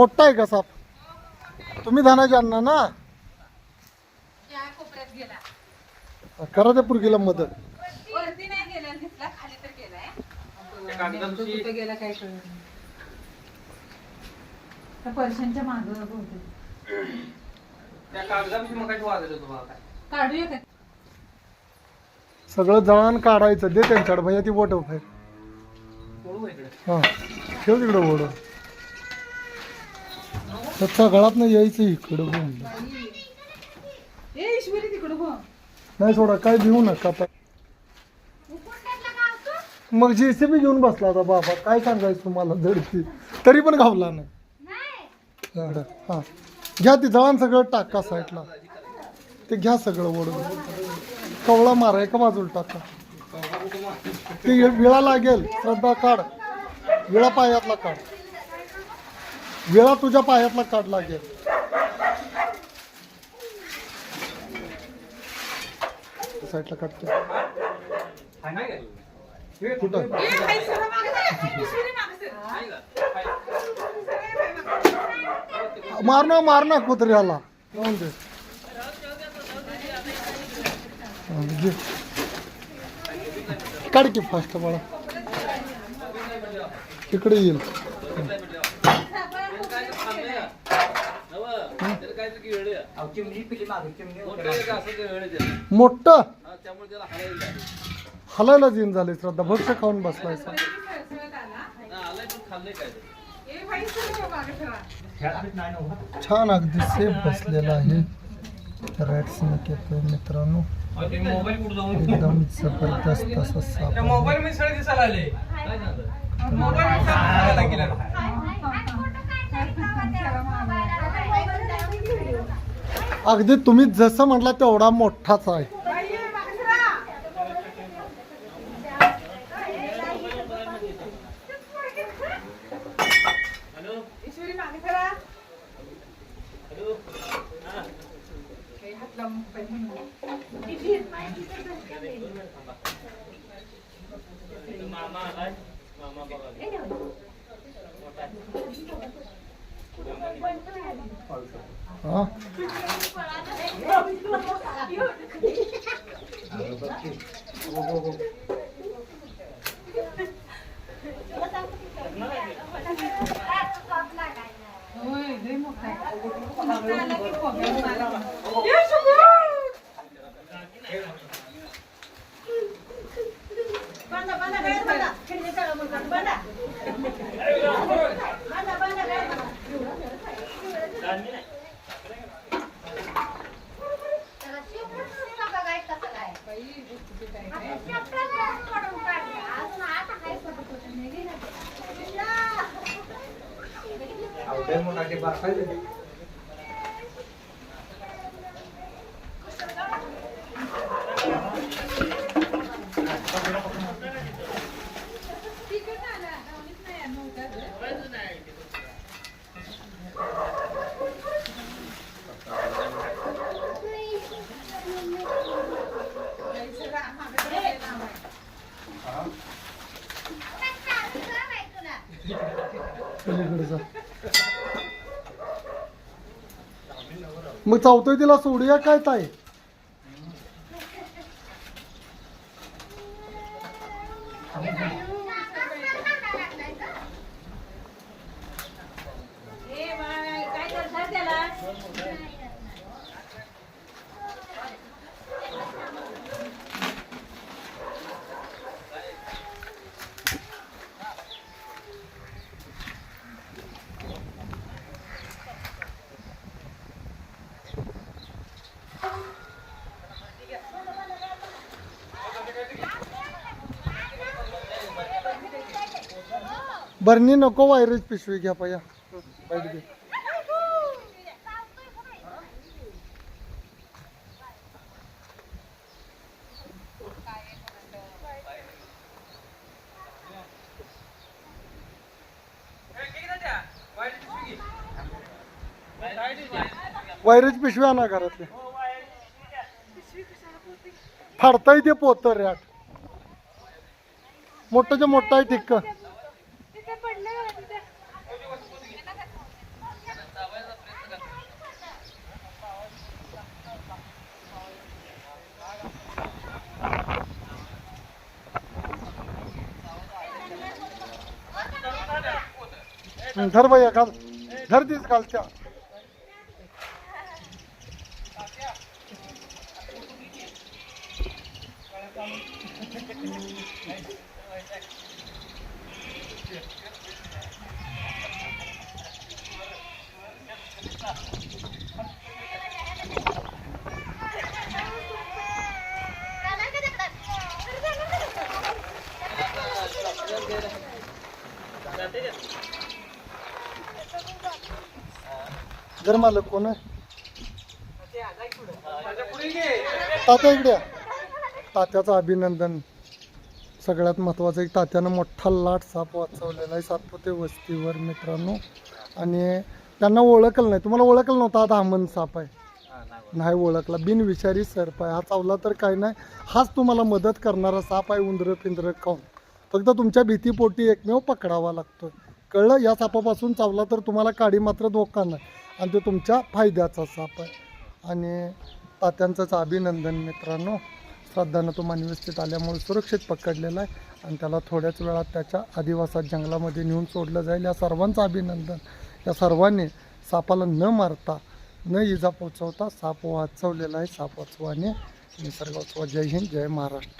मोठा आहे का साप? तुम्ही धानाचे अण्णा ना? त्या कोपऱ्यात गेला. करा त्या पुरगीला मदत. मागं काढूया का सगळं जळण काढायचं. दे त्यांच्याकडे. भैया ती बोट आहे. पळू इकडे? हा. ठेव तिकडं बोट त्याचा गळात नाही यायचं इकडं ए ईश्वरी तिकडं नाही सोडा काय घेऊ नका पाय मग जेसीबी घेऊन बसला होता बाबा. काय सांगायचं तुम्हाला धडकी तरी पण घावला नाही. हा, हा. घ्या ती जळण सगळं टाका साईडला. ते घ्या सगळं ओढून. कवळा मारा एका बाजूला टाका. ते विळा लागेल. श्रद्धा काढ. विळा पायातला काढ. विळा तुझ्या पायातला काढ लागेल. साईडला काढते हाय नाही कुठं ए हाय कुत्र्याला काढ की फास्ट बाळा. इकडे येईल त्याला काय तर गिळलं. मोठं हा, हालायला जीन झाले श्रद्धा. भक्ष खाऊन बसलाय. हा. छान अगदी सेफ बसलेला आहे. रॅट स्नेक येतोय मित्रांनो. एकदम जबरदस्त असं साप त्या आहे. मोबाईल मध्ये सगळे दिसायला आले काय झालं? मोबाईल मध्ये सगळे दिसायला गेलं. अगदी तुम्ही जसं म्हटलं तेवढा मोठाच आहे. बाई, ए, मागं सरा. ईश्वरी मागे सरा. काही हात लावून पाहिजे म्हणून. हा होय, लय मोठा आहे. मोठा आला की खोबऱ्यात मारा. ए, शुभू! बाई, गुपचूप आहे काय? तिकडनं आला. गावणीत नाही आला नव्हता. बाई, सरा मग चावतोय तिला सोडूया काय ताई? बरणी नको वायरस पिशवी घ्या पया. बैठ वैरीच पिशवी आणा घरातले. फाडता येते पोत रॅट मोठंच्या मोठं आहे ठिक्क धर बाई एखाद धर दिस घालच्या घर मालक कोण आहे तात्या इकडे. तात्याचं अभिनंदन. सगळ्यात महत्त्वाचं एक तात्यानं मोठा लाट साप वाचवलेला आहे सातपुते वस्तीवर मित्रांनो. आणि त्यांना ओळखलं नाही. तुम्हाला ओळखलं नव्हतं आता अमन साप आहे? नाही ओळखला. बिनविषारी सर्प आहे. हा चावला तर काय नाही. हाच तुम्हाला मदत करणारा साप आहे उंदरं पिंदरं खाऊन. फक्त तुमच्या भीतीपोटी एकमेव पकडावा लागतो कळलं? या सापापासून चावला तर तुम्हाला काडी मात्र धोका नाही. आणि तो तुमच्या फायद्याचा साप आहे. आणि तात्यांचंच अभिनंदन मित्रांनो. श्रद्धांना तो मानवस्थित आल्यामुळे सुरक्षित पकडलेला आहे आणि त्याला थोड्याच वेळात त्याच्या आदिवासात जंगलामध्ये नेऊन सोडलं जाईल. या सर्वांचं अभिनंदन. या सर्वांनी सापाला न मारता न इजा पोचवता साप वाचवलेला आहे. साप वाचवाने निसर्ग वाचवा जय हिंद जय महाराष्ट्र.